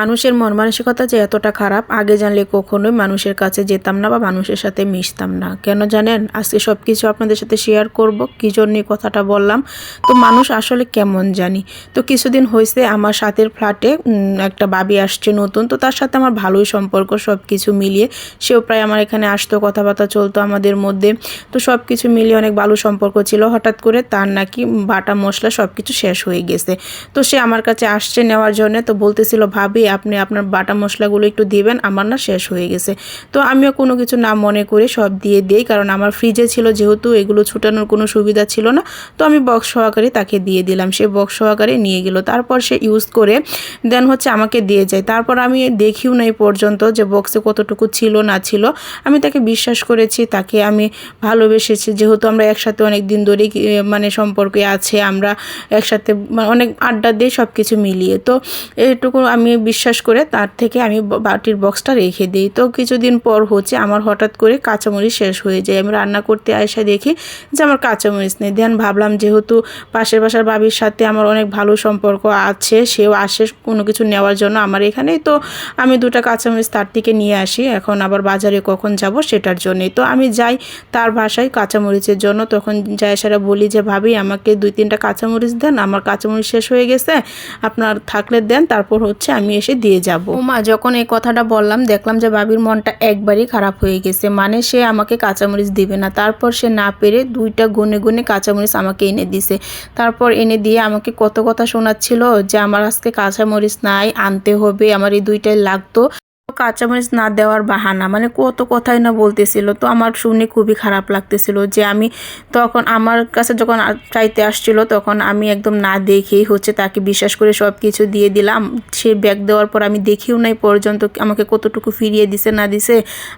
মানুষের মন মানসিকতা যে এতটা খারাপ, আগে জানলে কখনোই মানুষের কাছে যেতাম না বা মানুষের সাথে মিশতাম না। কেন জানেন? আজকে সব কিছু আপনাদের সাথে শেয়ার করব, কী জন্য কথাটা বললাম। তো মানুষ আসলে কেমন জানি? তো কিছুদিন হয়েছে আমার সাথের ফ্ল্যাটে একটা বাবি আসছে নতুন, তো তার সাথে আমার ভালোই সম্পর্ক সব কিছু মিলিয়ে। সেও প্রায় আমার এখানে আসতো, কথাবার্তা চলতো আমাদের মধ্যে। তো সব কিছু মিলিয়ে অনেক ভালো সম্পর্ক ছিল। হঠাৎ করে তার নাকি বাটা মশলা সব কিছু শেষ হয়ে গেছে। তো সে আমার কাছে আসছে নেওয়ার জন্য, তো বলতেছিল, ভাবি আপনি আপনার বাটা মশলাগুলো একটু দিবেন, আমার না শেষ হয়ে গেছে। তো আমিও কোনো কিছু না মনে করে সব দিয়ে দিই, কারণ আমার ফ্রিজে ছিল যেহেতু এগুলো ছুটানোর কোনো সুবিধা ছিল না, তো আমি বক্স সহকারে তাকে দিয়ে দিলাম। সে বক্স সহকারে নিয়ে গেল। তারপর সে ইউজ করে দেন হচ্ছে আমাকে দিয়ে যায়। তারপর আমি দেখিও নাই পর্যন্ত যে বক্সে কতটুকু ছিল, না ছিল। আমি তাকে বিশ্বাস করেছি, তাকে আমি ভালোবেসেছি। যেহেতু আমরা একসাথে অনেক দিন ধরেই মানে সম্পর্কে আছে, আমরা একসাথে মানে অনেক আড্ডা দিয়ে সব কিছু মিলিয়ে। তো এটুকু আমি বিশ্বাস করে তার থেকে আমি বাটির বক্সটা রেখে দিই। তো কিছুদিন পর হচ্ছে আমার হঠাৎ করে কাঁচামরিচ শেষ হয়ে যায়। আমি রান্না করতে আসা দেখি যে আমার কাঁচামরিচ নেই। দেন ভাবলাম যেহেতু পাশের বাসার বাবির সাথে আমার অনেক ভালো সম্পর্ক আছে, সেও আসে কোনো কিছু নেওয়ার জন্য আমার এখানেই। তো আমি দুটো কাঁচামরিচ তার থেকে নিয়ে আসি। এখন আবার বাজারে কখন যাব সেটার জন্যই। তো আমি যাই তার বাসায় কাঁচামরিচের জন্য। তখন যাই সারা বলি যে, ভাবি, আমাকে দুই তিনটা কাঁচামরিচ দেন। আমার কাঁচামরিচ শেষ হয়ে গেছে। আপনার থাকলে দেন। তারপর হচ্ছে আমি এসে দিয়ে যাব। মা, যখন এই কথাটা বললাম, দেখলাম যে বাবির মনটা একবারই খারাপ হয়ে গেছে। মানে সে আমাকে কাঁচামরিচ দিবে না। তারপর সে না পেরে দুইটা গুনে গুনে কাঁচামরিচ আমাকে এনে দিছে। তারপর এনে দিয়ে আমাকে কত কথা শোনাচ্ছিল যে, আমার আজকে কাঁচামরিচ নাই, আনতে হবে। আমার এই দুইটাই লাগতো। কাঁচামরিচ না দেওয়ার বাহানা মানে কত কথাই না বলতেছিল। তো আমার শুনে খুবই খারাপ লাগতেছিল যে আমি তখন আমার কাছে যখন চাইতে আসছিল তখন আমি একদম না দেখেই হচ্ছে তাকে বিশ্বাস করে সব কিছু দিয়ে দিলাম। সে ব্যাগ দেওয়ার পর আমি দেখিও নাই পর্যন্ত আমাকে কতটুকু ফিরিয়ে দিছে না দিছে।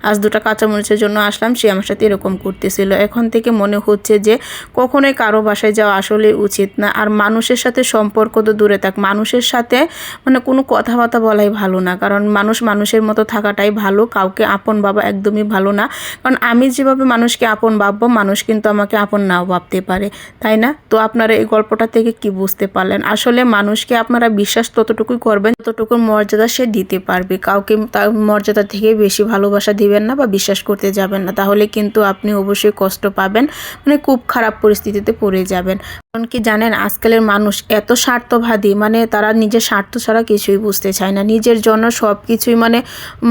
আজ দুটো কাঁচামরিচের জন্য আসলাম, সে আমার সাথে এরকম করতেছিল। এখন থেকে মনে হচ্ছে যে কখনোই কারও বাসায় যাওয়া আসলে উচিত না। আর মানুষের সাথে সম্পর্ক তো দূরে থাক, মানুষের সাথে মানে কোনো কথাবার্তা বলাই ভালো না। কারণ মানুষ মানুষের মতো থাকাটাই ভালো। কাউকে আপন বাবা একদমই ভালো না। কারণ আমি যেভাবে মানুষকে আপন ভাববো, মানুষ কিন্তু আমাকে আপন নাও ভাবতে পারে। তাই না? তো আপনারা এই গল্পটা থেকে কি বুঝতে পারলেন? আসলে মানুষকে আপনারা বিশ্বাস ততটুকুই করবেন, ততটুকুর মর্যাদা সে দিতে পারবে। কাউকে তার মর্যাদা থেকে বেশি ভালোবাসা দিবেন না বা বিশ্বাস করতে যাবেন না। তাহলে কিন্তু আপনি অবশ্যই কষ্ট পাবেন মানে খুব খারাপ পরিস্থিতিতে পড়ে যাবেন। কারণ কি জানেন আজকালের মানুষ এত স্বার্থবাদী মানে তারা নিজের স্বার্থ ছাড়া কিছুই বুঝতে চায় না। নিজের জন্য সব কিছুই মানে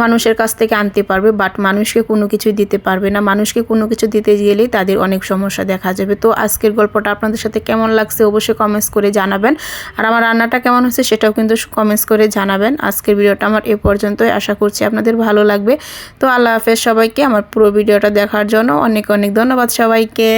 মানুষের কাছ থেকে আনতে পারবে বাট মানুষকে কোনো কিছুই দিতে পারবে না। মানুষকে কোনো কিছু দিতে গেলেই তাদের অনেক সমস্যা দেখা যাবে। তো আজকের গল্পটা আপনাদের সাথে কেমন লাগছে অবশ্যই কমেন্টস করে জানাবেন। আর আমার রান্নাটা কেমন হচ্ছে সেটাও কিন্তু কমেন্টস করে জানাবেন। আজকের ভিডিওটা আমার এ পর্যন্তই। আশা করছি আপনাদের ভালো লাগবে। তো আল্লাহ হাফেজ সবাইকে। আমার পুরো ভিডিওটা দেখার জন্য অনেক অনেক ধন্যবাদ সবাইকে।